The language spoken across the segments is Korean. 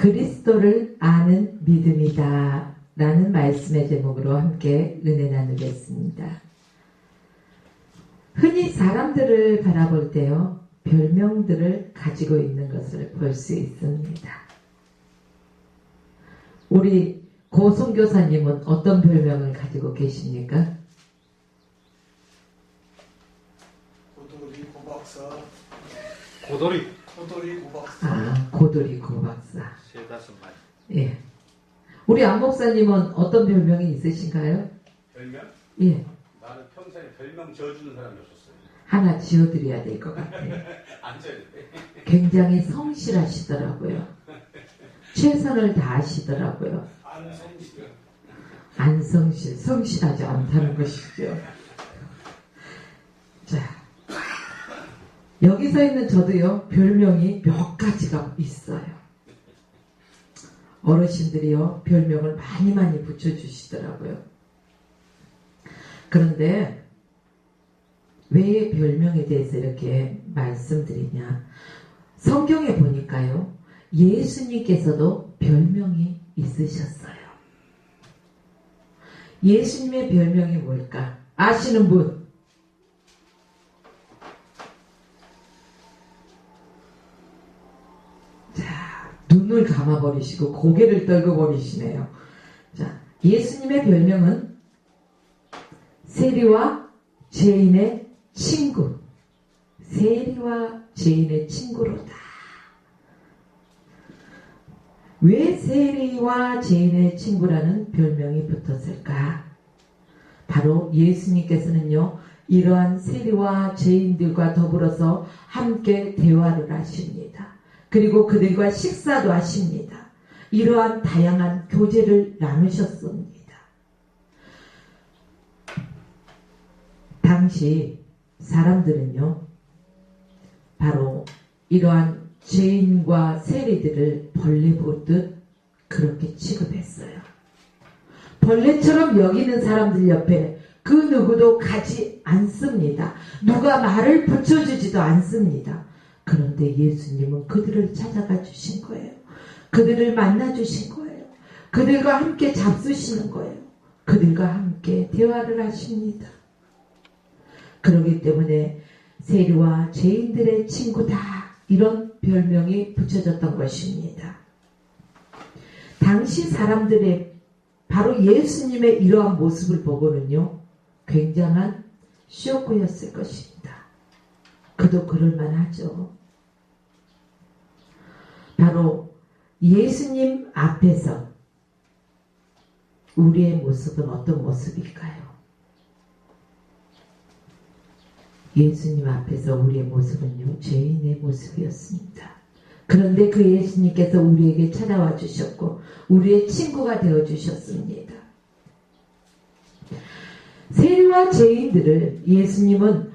그리스도를 아는 믿음이다. 라는 말씀의 제목으로 함께 은혜 나누겠습니다. 흔히 사람들을 바라볼 때요, 별명들을 가지고 있는 것을 볼 수 있습니다. 우리 고성교사님은 어떤 별명을 가지고 계십니까? 고돌이 고박사 고돌이 고돌이 고박사 아, 고돌이 고박사. 세 다섯 마리. 예. 우리 안 목사님은 어떤 별명이 있으신가요? 별명? 예. 나는 평생에 별명 지어주는 사람이 없었어요. 하나 지어드려야 될 것 같아요. 안 지어야 돼. 굉장히 성실하시더라고요. 최선을 다하시더라고요. 안성실 안성실, 성실하지 않다는 것이죠. 여기서 있는 저도요, 별명이 몇 가지가 있어요. 어르신들이요, 별명을 많이 많이 붙여주시더라고요. 그런데, 왜 별명에 대해서 이렇게 말씀드리냐. 성경에 보니까요, 예수님께서도 별명이 있으셨어요. 예수님의 별명이 뭘까? 아시는 분? 자, 눈을 감아버리시고 고개를 떨궈버리시네요. 자, 예수님의 별명은 세리와 죄인의 친구. 세리와 죄인의 친구로다. 왜 세리와 죄인의 친구라는 별명이 붙었을까? 바로 예수님께서는요, 이러한 세리와 죄인들과 더불어서 함께 대화를 하십니다. 그리고 그들과 식사도 하십니다. 이러한 다양한 교제를 나누셨습니다. 당시 사람들은요, 바로 이러한 죄인과 세리들을 벌레 보듯 그렇게 취급했어요. 벌레처럼 여기는 사람들 옆에 그 누구도 가지 않습니다. 누가 말을 붙여주지도 않습니다. 그런데 예수님은 그들을 찾아가 주신 거예요. 그들을 만나 주신 거예요. 그들과 함께 잡수시는 거예요. 그들과 함께 대화를 하십니다. 그렇기 때문에 세리와 죄인들의 친구다. 이런 별명이 붙여졌던 것입니다. 당시 사람들의 바로 예수님의 이러한 모습을 보고는요, 굉장한 쇼크였을 것입니다. 그도 그럴만하죠. 바로 예수님 앞에서 우리의 모습은 어떤 모습일까요? 예수님 앞에서 우리의 모습은요, 죄인의 모습이었습니다. 그런데 그 예수님께서 우리에게 찾아와 주셨고, 우리의 친구가 되어 주셨습니다. 세리와 죄인들을 예수님은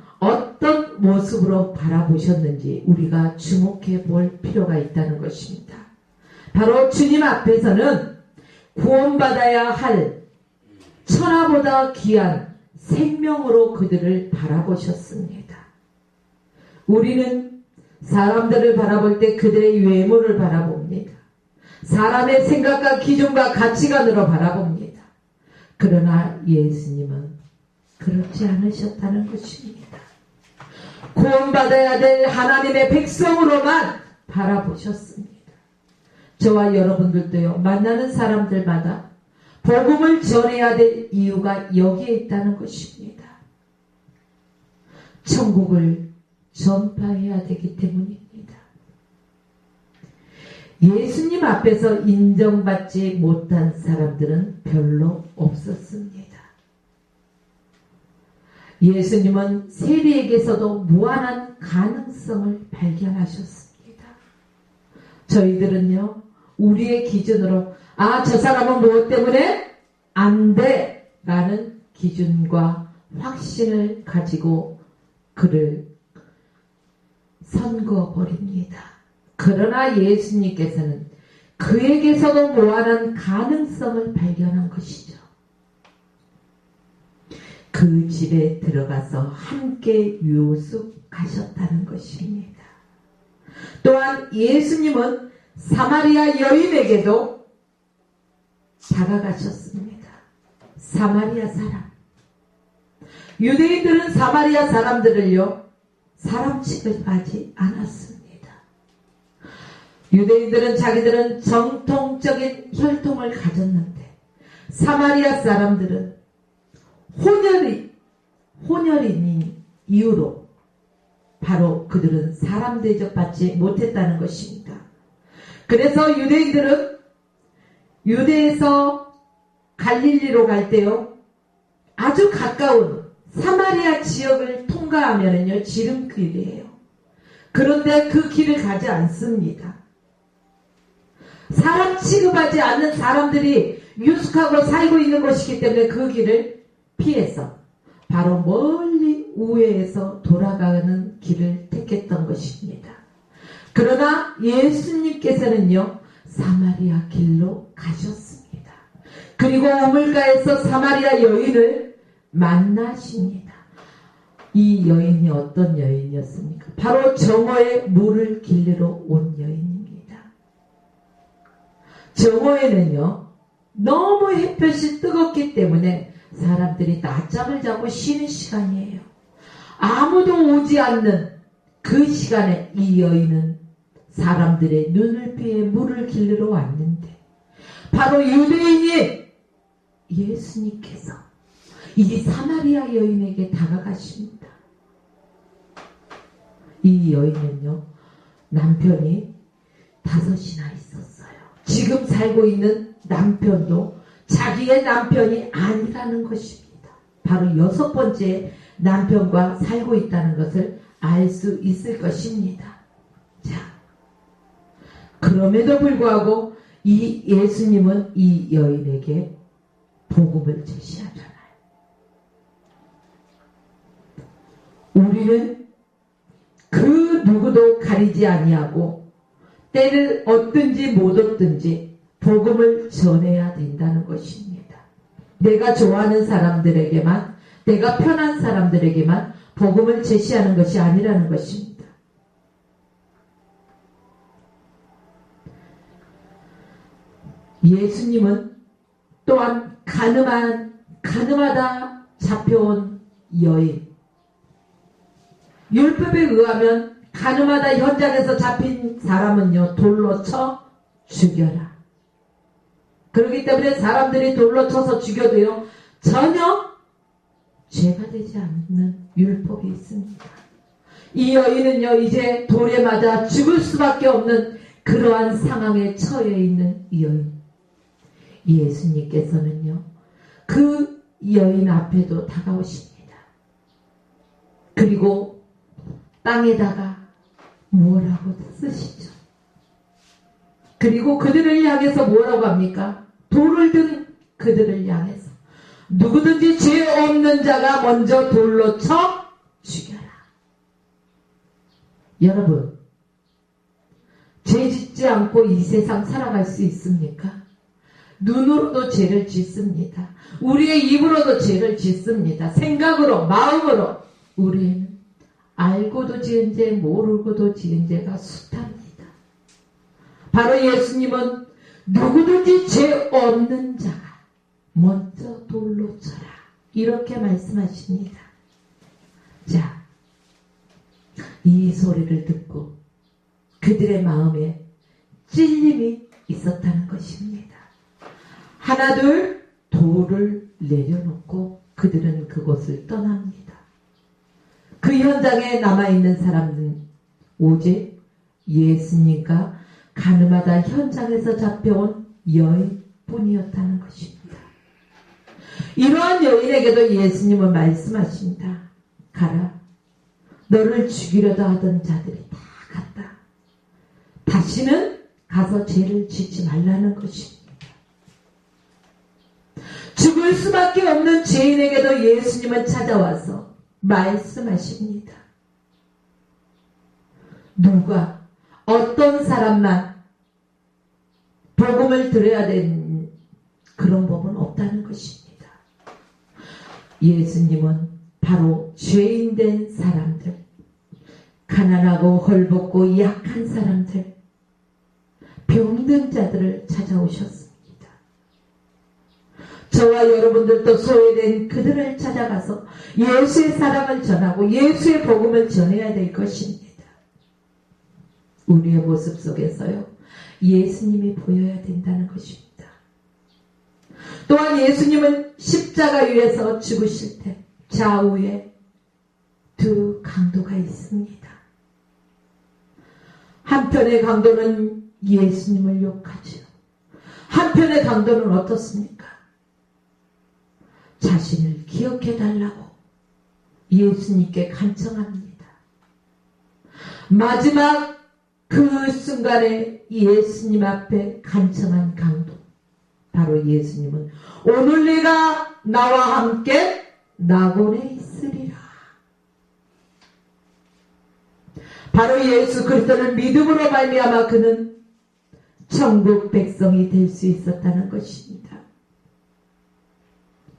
어떤 모습으로 바라보셨는지 우리가 주목해 볼 필요가 있다는 것입니다. 바로 주님 앞에서는 구원받아야 할 천하보다 귀한 생명으로 그들을 바라보셨습니다. 우리는 사람들을 바라볼 때 그들의 외모를 바라봅니다. 사람의 생각과 기준과 가치관으로 바라봅니다. 그러나 예수님은 그렇지 않으셨다는 것입니다. 구원받아야 될 하나님의 백성으로만 바라보셨습니다. 저와 여러분들도요, 만나는 사람들마다 복음을 전해야 될 이유가 여기에 있다는 것입니다. 천국을 전파해야 되기 때문입니다. 예수님 앞에서 인정받지 못한 사람들은 별로 없었습니다. 예수님은 세리에게서도 무한한 가능성을 발견하셨습니다. 저희들은요, 우리의 기준으로, 아, 저 사람은 무엇 때문에 안 돼! 라는 기준과 확신을 가지고 그를 선거버립니다. 그러나 예수님께서는 그에게서도 무한한 가능성을 발견한 것이죠. 그 집에 들어가서 함께 유숙하셨다는 것입니다. 또한 예수님은 사마리아 여인에게도 다가가셨습니다. 사마리아 사람. 유대인들은 사마리아 사람들을요, 사람 취급하지 않았습니다. 유대인들은 자기들은 정통적인 혈통을 가졌는데, 사마리아 사람들은 혼혈이, 혼혈인 이유로 바로 그들은 사람 대접받지 못했다는 것입니다. 그래서 유대인들은 유대에서 갈릴리로 갈 때요, 아주 가까운 사마리아 지역을 통과하면은요, 지름길이에요. 그런데 그 길을 가지 않습니다. 사람 취급하지 않는 사람들이 유숙하고 살고 있는 곳이기 때문에 그 길을 피해서 바로 멀리 우회에서 돌아가는 길을 택했던 것입니다. 그러나 예수님께서는요, 사마리아 길로 가셨습니다. 그리고 우물가에서 사마리아 여인을 만나십니다. 이 여인이 어떤 여인이었습니까? 바로 정오의 물을 길르러 온 여인입니다. 정오에는요, 너무 햇볕이 뜨겁기 때문에 사람들이 낮잠을 자고 쉬는 시간이에요. 아무도 오지 않는 그 시간에 이 여인은 사람들의 눈을 피해 물을 길르러 왔는데 바로 유대인이 예수님께서 이 사마리아 여인에게 다가가십니다. 이 여인은요 남편이 다섯이나 있었어요. 지금 살고 있는 남편도 자기의 남편이 아니라는 것입니다. 바로 여섯 번째 남편과 살고 있다는 것을 알 수 있을 것입니다. 자, 그럼에도 불구하고 이 예수님은 이 여인에게 복음을 제시하잖아요. 우리는 그 누구도 가리지 아니하고 때를 얻든지 못 얻든지 복음을 전해야 된다는 것입니다. 내가 좋아하는 사람들에게만 내가 편한 사람들에게만 복음을 제시하는 것이 아니라는 것입니다. 예수님은 또한 가늠한 가늠하다 잡혀온 여인 율법에 의하면 가늠하다 현장에서 잡힌 사람은요 돌로 쳐 죽여라. 그렇기 때문에 사람들이 돌로 쳐서 죽여도요 전혀 죄가 되지 않는 율법이 있습니다. 이 여인은요 이제 돌에 맞아 죽을 수밖에 없는 그러한 상황에 처해 있는 이 여인. 예수님께서는요 그 여인 앞에도 다가오십니다. 그리고 땅에다가 뭐라고 쓰시죠. 그리고 그들을 향해서 뭐라고 합니까? 돌을 든 그들을 향해서 누구든지 죄 없는 자가 먼저 돌로 쳐 죽여라. 여러분, 죄 짓지 않고 이 세상 살아갈 수 있습니까? 눈으로도 죄를 짓습니다. 우리의 입으로도 죄를 짓습니다. 생각으로, 마음으로. 우리는 알고도 지은 죄, 모르고도 지은 죄가 숱합니다. 바로 예수님은 누구든지 죄 없는 자가 먼저 돌로 쳐라. 이렇게 말씀하십니다. 자, 이 소리를 듣고 그들의 마음에 찔림이 있었다는 것입니다. 하나 둘 돌을 내려놓고 그들은 그곳을 떠납니다. 그 현장에 남아있는 사람은 오직 예수님과 가늠하다 현장에서 잡혀온 여인뿐이었다는 것입니다. 이러한 여인에게도 예수님은 말씀하십니다. 가라. 너를 죽이려다 하던 자들이 다 갔다. 다시는 가서 죄를 짓지 말라는 것입니다. 죽을 수밖에 없는 죄인에게도 예수님은 찾아와서 말씀하십니다. 누가 어떤 사람만 복음을 들어야 되는 그런 법은 없다는 것입니다. 예수님은 바로 죄인 된 사람들, 가난하고 헐벗고 약한 사람들, 병든 자들을 찾아오셨습니다. 저와 여러분들도 소외된 그들을 찾아가서 예수의 사랑을 전하고 예수의 복음을 전해야 될 것입니다. 우리의 모습 속에서요, 예수님이 보여야 된다는 것입니다. 또한 예수님은 십자가 위에서 죽으실 때 좌우에 두 강도가 있습니다. 한편의 강도는 예수님을 욕하죠. 한편의 강도는 어떻습니까? 자신을 기억해 달라고 예수님께 간청합니다. 마지막 그 순간에 예수님 앞에 간청한 강도. 바로 예수님은 오늘 내가 나와 함께 낙원에 있으리라. 바로 예수 그리스도를 믿음으로 말미암아 그는 천국 백성이 될 수 있었다는 것입니다.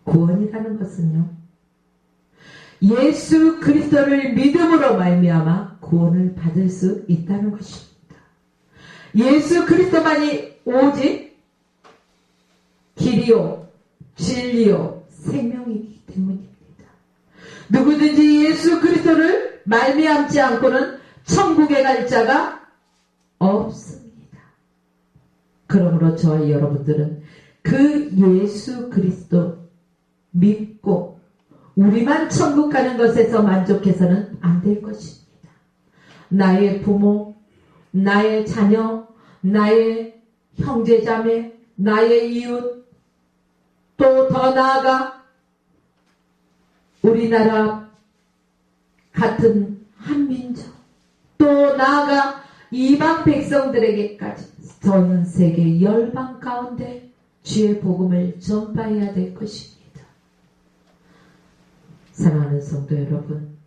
구원이라는 것은요. 예수 그리스도를 믿음으로 말미암아 구원을 받을 수 있다는 것입니다. 예수 그리스도만이 오직 길이요 진리요 생명이기 때문입니다. 누구든지 예수 그리스도를 말미암지 않고는 천국에 갈 자가 없습니다. 그러므로 저와 여러분들은 그 예수 그리스도 믿고 우리만 천국 가는 것에서 만족해서는 안 될 것입니다. 나의 부모, 나의 자녀, 나의 형제자매, 나의 이웃, 또 더 나아가 우리나라 같은 한민족, 또 나아가 이방 백성들에게까지 전 세계 열방 가운데 주의 복음을 전파해야 될 것입니다. 사랑하는 성도 여러분,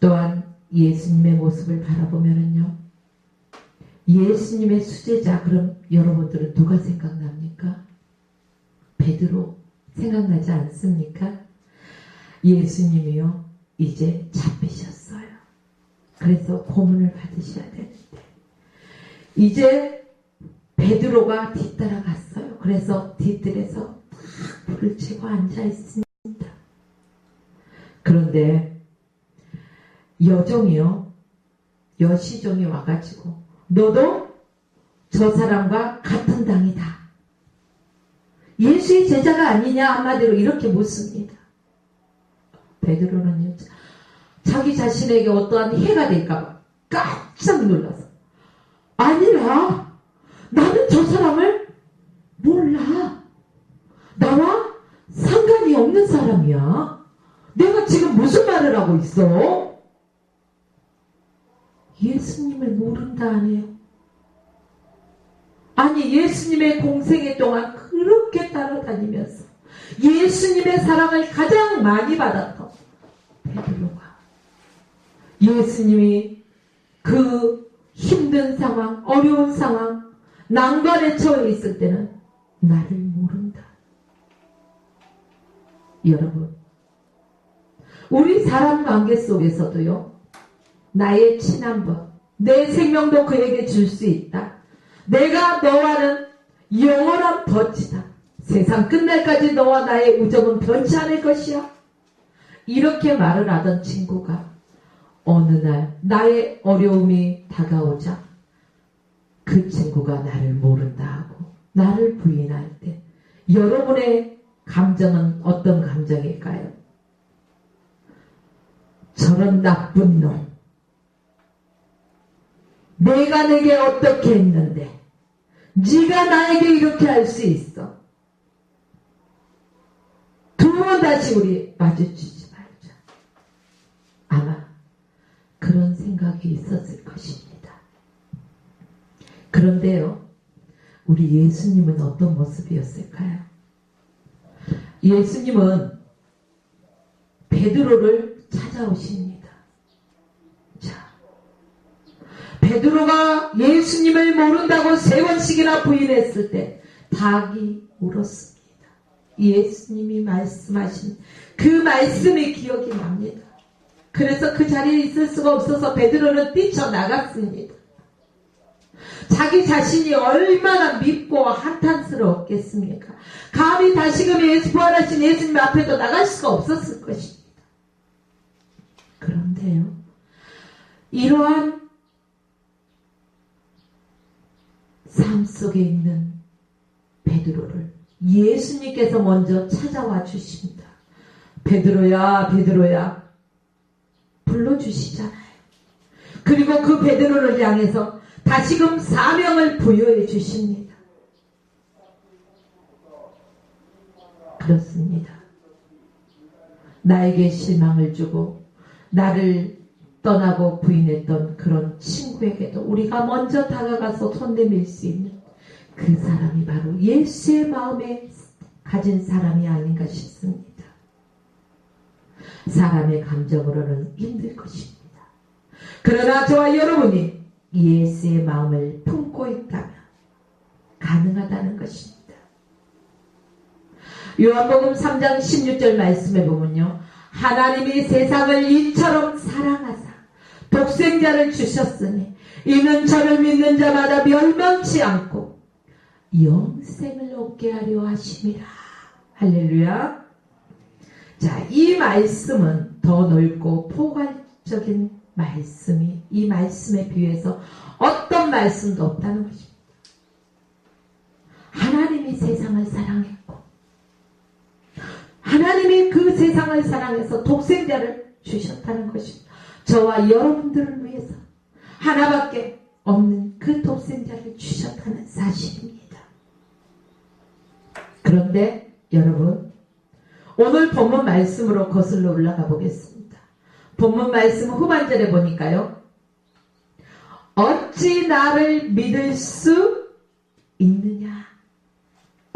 또한 예수님의 모습을 바라보면요, 예수님의 수제자 그럼 여러분들은 누가 생각납니까? 베드로 생각나지 않습니까? 예수님이요 이제 잡히셨어요. 그래서 고문을 받으셔야 되는데 이제 베드로가 뒤따라갔어요. 그래서 뒤뜰에서 딱 불을 치고 앉아 있습니다. 그런데 여종이요 여시종이 와가지고 너도 저 사람과 같은 당이다. 예수의 제자가 아니냐 한마디로 이렇게 묻습니다. 베드로는요 자기 자신에게 어떠한 해가 될까봐 깜짝 놀라서 아니라 나는 저 사람을 몰라. 나와 상관이 없는 사람이야. 내가 지금 무슨 말을 하고 있어? 예수님을 모른다 하네요. 아니 예수님의 공생애 동안 그렇게 따라다니면서 예수님의 사랑을 가장 많이 받았던 베드로가 예수님이 그 힘든 상황, 어려운 상황, 난관에 처해 있을 때는 나를 모른다. 여러분, 우리 사람 관계 속에서도요, 나의 친한 법, 내 생명도 그에게 줄 수 있다. 내가 너와는 영원한 버치다. 세상 끝날까지 너와 나의 우정은 변치 않을 것이야. 이렇게 말을 하던 친구가 어느 날 나의 어려움이 다가오자 그 친구가 나를 모른다 하고 나를 부인할 때 여러분의 감정은 어떤 감정일까요? 저런 나쁜 놈. 내가 내게 어떻게 했는데 네가 나에게 이렇게 할 수 있어. 두 번 다시 우리 마주치지 말자. 아마 그런 생각이 있었을 것입니다. 그런데요, 우리 예수님은 어떤 모습이었을까요? 예수님은 베드로를 찾아오십니다. 자, 베드로가 예수님을 모른다고 세 번씩이나 부인했을 때 닭이 울었습니다. 예수님이 말씀하신 그 말씀이 기억이 납니다. 그래서 그 자리에 있을 수가 없어서 베드로는 뛰쳐나갔습니다. 자기 자신이 얼마나 밉고 한탄스러웠겠습니까? 감히 다시금 예수 부활하신 예수님 앞에도 나갈 수가 없었을 것입니다. 그런데요, 이러한 삶 속에 있는 베드로를 예수님께서 먼저 찾아와 주십니다. 베드로야, 베드로야, 불러 주시잖아요. 그리고 그 베드로를 향해서 다시금 사명을 부여해 주십니다. 그렇습니다. 나에게 실망을 주고 나를 떠나고 부인했던 그런 친구에게도 우리가 먼저 다가가서 손 내밀 수 있는 그 사람이 바로 예수의 마음에 가진 사람이 아닌가 싶습니다. 사람의 감정으로는 힘들 것입니다. 그러나 저와 여러분이 예수의 마음을 품고 있다면 가능하다는 것입니다. 요한복음 3장 16절 말씀에 보면요. 하나님이 세상을 이처럼 사랑하사 독생자를 주셨으니 이는 저를 믿는 자마다 멸망치 않고 영생을 얻게 하려 하심이라. 할렐루야. 자, 이 말씀은 더 넓고 포괄적인 말씀이 이 말씀에 비해서 어떤 말씀도 없다는 것입니다. 하나님이 세상을 사랑했고 하나님이 그 세상을 사랑해서 독생자를 주셨다는 것입니다. 저와 여러분들을 위해서 하나밖에 없는 그 독생자를 주셨다는 사실입니다. 그런데 여러분 오늘 본문 말씀으로 거슬러 올라가 보겠습니다. 본문 말씀 후반절에 보니까요. 어찌 나를 믿을 수 있느냐?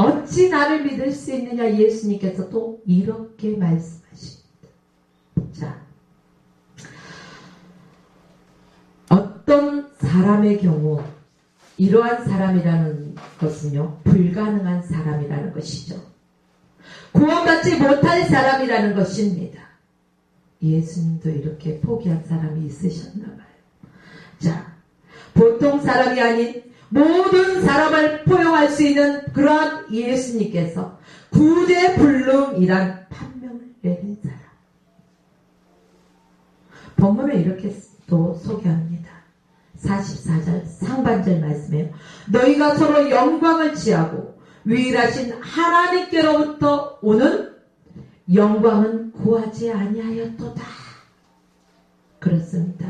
어찌 나를 믿을 수 있느냐? 예수님께서 또 이렇게 말씀하십니다. 자, 어떤 사람의 경우 이러한 사람이라는 것은요, 불가능한 사람이라는 것이죠. 구원받지 못할 사람이라는 것입니다. 예수님도 이렇게 포기한 사람이 있으셨나 봐요. 자, 보통 사람이 아닌 모든 사람을 포용할 수 있는 그러한 예수님께서 구제불능이란 판명을 내린 사람. 본문에 이렇게 또 소개합니다. 44절 상반절 말씀에요. 너희가 서로 영광을 취하고 위일하신 하나님께로부터 오는 영광은 구하지 아니하였도다. 그렇습니다.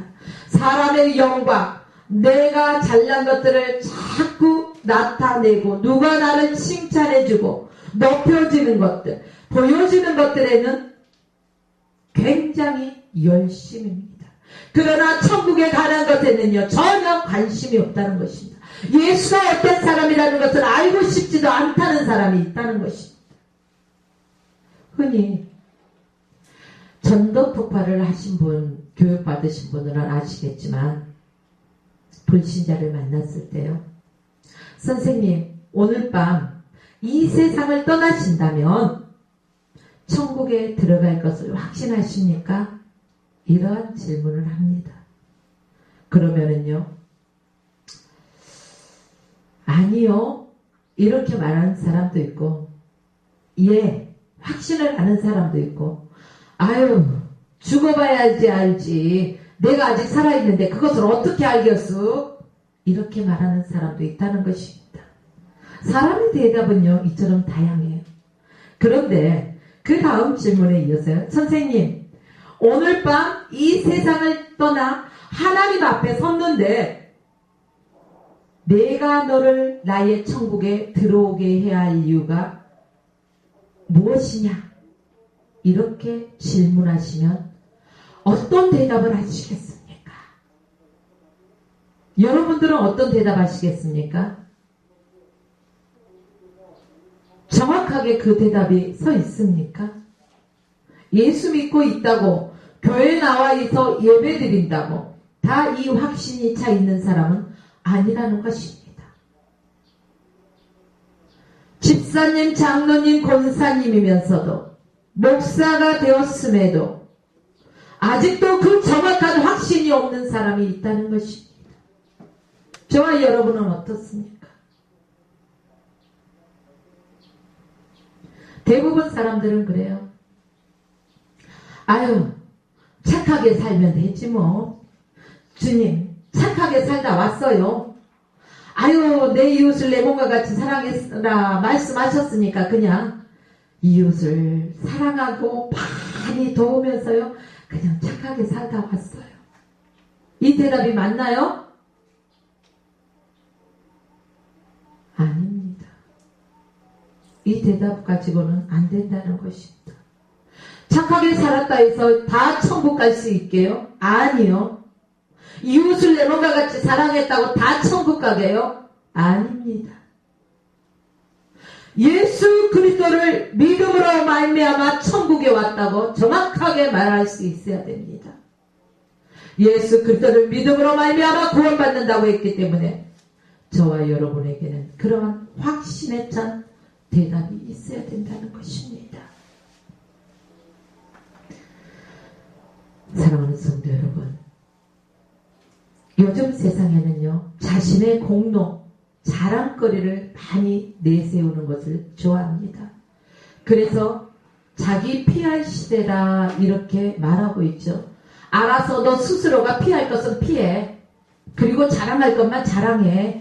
사람의 영광, 내가 잘난 것들을 자꾸 나타내고 누가 나를 칭찬해주고 높여지는 것들, 보여지는 것들에는 굉장히 열심입니다. 그러나 천국에 관한 것에는요 전혀 관심이 없다는 것입니다. 예수가 어떤 사람이라는 것을 알고 싶지도 않다는 사람이 있다는 것입니다. 흔히 전도 폭발을 하신 분, 교육 받으신 분들은 아시겠지만 불신자를 만났을 때요. 선생님, 오늘 밤 이 세상을 떠나신다면 천국에 들어갈 것을 확신하십니까? 이러한 질문을 합니다. 그러면은요, 아니요. 이렇게 말하는 사람도 있고, 예, 확신을 하는 사람도 있고, 아유, 죽어봐야지 알지. 내가 아직 살아있는데 그것을 어떻게 알겠어? 이렇게 말하는 사람도 있다는 것입니다. 사람의 대답은요, 이처럼 다양해요. 그런데 그 다음 질문에 이어서요. 선생님, 오늘 밤 이 세상을 떠나 하나님 앞에 섰는데 내가 너를 나의 천국에 들어오게 해야 할 이유가 무엇이냐? 이렇게 질문하시면 어떤 대답을 하시겠습니까? 여러분들은 어떤 대답 하시겠습니까? 정확하게 그 대답이 서 있습니까? 예수 믿고 있다고 교회 나와 있어 예배 드린다고 다 이 확신이 차 있는 사람은 아니라는 것입니다. 집사님, 장로님, 권사님이면서도 목사가 되었음에도 아직도 그 정확한 확신이 없는 사람이 있다는 것입니다. 저와 여러분은 어떻습니까? 대부분 사람들은 그래요. 아유, 착하게 살면 되지 뭐. 주님, 착하게 살다 왔어요. 아유, 내 이웃을 내 몸과 같이 사랑했라 말씀하셨으니까 그냥 이웃을 사랑하고 많이 도우면서요. 그냥 착하게 살다 왔어요. 이 대답이 맞나요? 아닙니다. 이 대답 가지고는 안 된다는 것입니다. 착하게 살았다 해서 다 천국 갈 수 있게요? 아니요. 이웃을 내 몸과 같이 사랑했다고 다 천국 가게요? 아닙니다. 예수 그리스도를 믿음으로 말미암아 천국에 왔다고 정확하게 말할 수 있어야 됩니다. 예수 그리스도를 믿음으로 말미암아 구원받는다고 했기 때문에 저와 여러분에게는 그러한 확신에 찬 대답이 있어야 된다는 것입니다. 사랑하는 성도 여러분, 요즘 세상에는요, 자신의 공로, 자랑거리를 많이 내세우는 것을 좋아합니다. 그래서 자기 피할 시대라 이렇게 말하고 있죠. 알아서 너 스스로가 피할 것은 피해. 그리고 자랑할 것만 자랑해.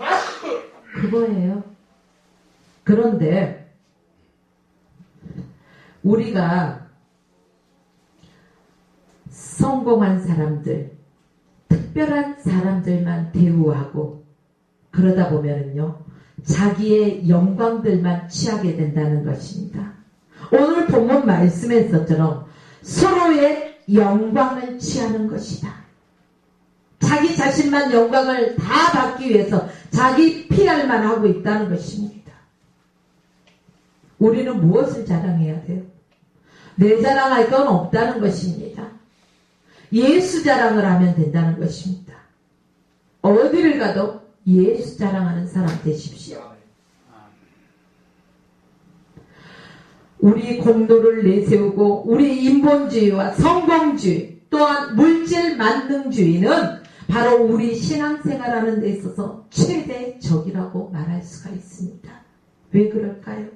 그거예요. 그런데 우리가 성공한 사람들, 특별한 사람들만 대우하고 그러다 보면은요, 자기의 영광들만 취하게 된다는 것입니다. 오늘 본문 말씀에서처럼 서로의 영광을 취하는 것이다. 자기 자신만 영광을 다 받기 위해서 자기 PR만 하고 있다는 것입니다. 우리는 무엇을 자랑해야 돼요? 내 자랑할 건 없다는 것입니다. 예수 자랑을 하면 된다는 것입니다. 어디를 가도 예수 자랑하는 사람 되십시오. 우리 공도를 내세우고 우리 인본주의와 성공주의 또한 물질 만능주의는 바로 우리 신앙생활하는 데 있어서 최대 적이라고 말할 수가 있습니다. 왜 그럴까요?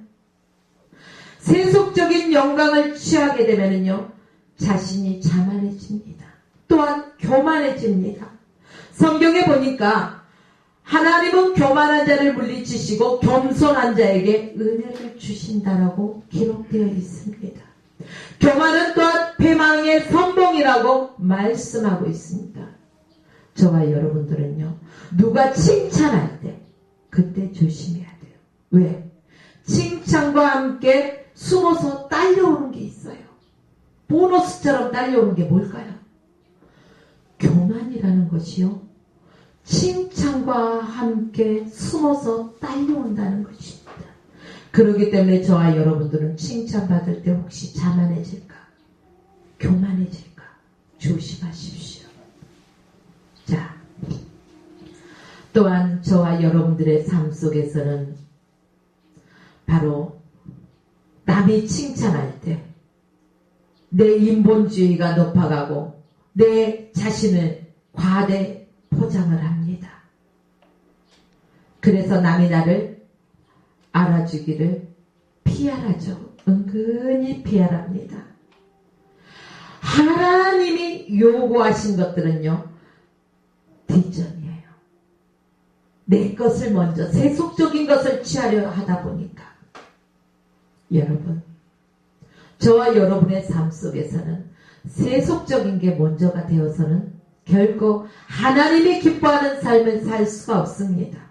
세속적인 영광을 취하게 되면요 자신이 자만해집니다. 또한 교만해집니다. 성경에 보니까 하나님은 교만한 자를 물리치시고 겸손한 자에게 은혜를 주신다라고 기록되어 있습니다. 교만은 또한 패망의 선봉이라고 말씀하고 있습니다. 저와 여러분들은요, 누가 칭찬할 때, 그때 조심해야 돼요. 왜? 칭찬과 함께 숨어서 딸려오는 게 있어요. 보너스처럼 딸려오는 게 뭘까요? 교만이라는 것이요. 칭찬과 함께 숨어서 딸려온다는 것입니다. 그렇기 때문에 저와 여러분들은 칭찬받을 때 혹시 자만해질까? 교만해질까? 조심하십시오. 자, 또한 저와 여러분들의 삶 속에서는 바로 남이 칭찬할 때 내 인본주의가 높아가고 내 자신을 과대 포장을 합니다. 그래서 남이 나를 알아주기를 피하라죠. 은근히 피하랍니다. 하나님이 요구하신 것들은요, 뒷전이에요. 내 것을 먼저 세속적인 것을 취하려 하다 보니까 여러분 저와 여러분의 삶 속에서는 세속적인 게 먼저가 되어서는 결코 하나님이 기뻐하는 삶을 살 수가 없습니다.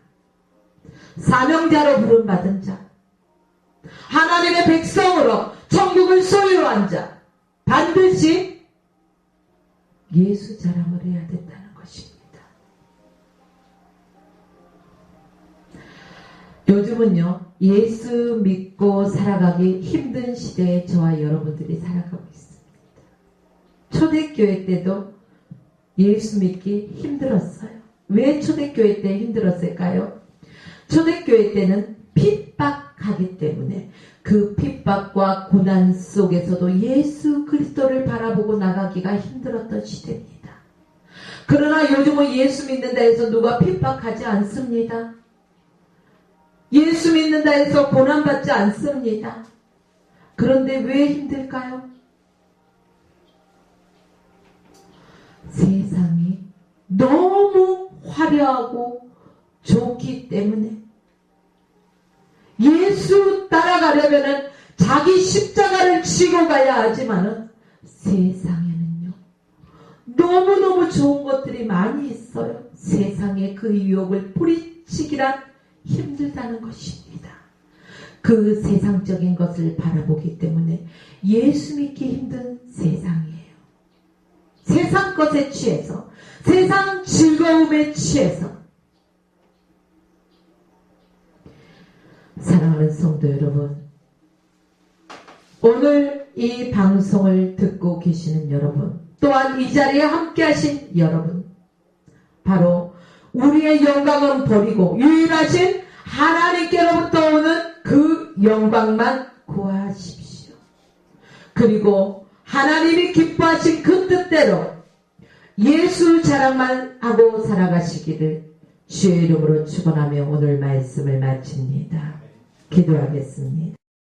사명자로 부름받은 자, 하나님의 백성으로 천국을 소유한 자, 반드시 예수 자랑을 해야 된다는 것입니다. 요즘은요, 예수 믿고 살아가기 힘든 시대에 저와 여러분들이 살아가고 있습니다. 초대교회 때도 예수 믿기 힘들었어요. 왜 초대교회 때 힘들었을까요? 초대교회 때는 핍박하기 때문에 그 핍박과 고난 속에서도 예수 그리스도를 바라보고 나가기가 힘들었던 시대입니다. 그러나 요즘은 예수 믿는다 해서 누가 핍박하지 않습니다. 예수 믿는다 해서 고난받지 않습니다. 그런데 왜 힘들까요? 세상이 너무 화려하고 좋기 때문에 예수 따라가려면은 자기 십자가를 지고 가야 하지만은 세상에는요 너무너무 좋은 것들이 많이 있어요. 세상에 그 유혹을 뿌리치기란 힘들다는 것입니다. 그 세상적인 것을 바라보기 때문에 예수 믿기 힘든 세상이에요. 세상 것에 취해서, 세상 즐거움에 취해서. 사랑하는 성도 여러분, 오늘 이 방송을 듣고 계시는 여러분, 또한 이 자리에 함께 하신 여러분, 바로 우리의 영광은 버리고 유일하신 하나님께로부터 오는 그 영광만 구하십시오. 그리고 하나님이 기뻐하신 그 뜻대로 예수 자랑만 하고 살아가시기를 주의 이름으로 축원하며 오늘 말씀을 마칩니다. 기도하겠습니다.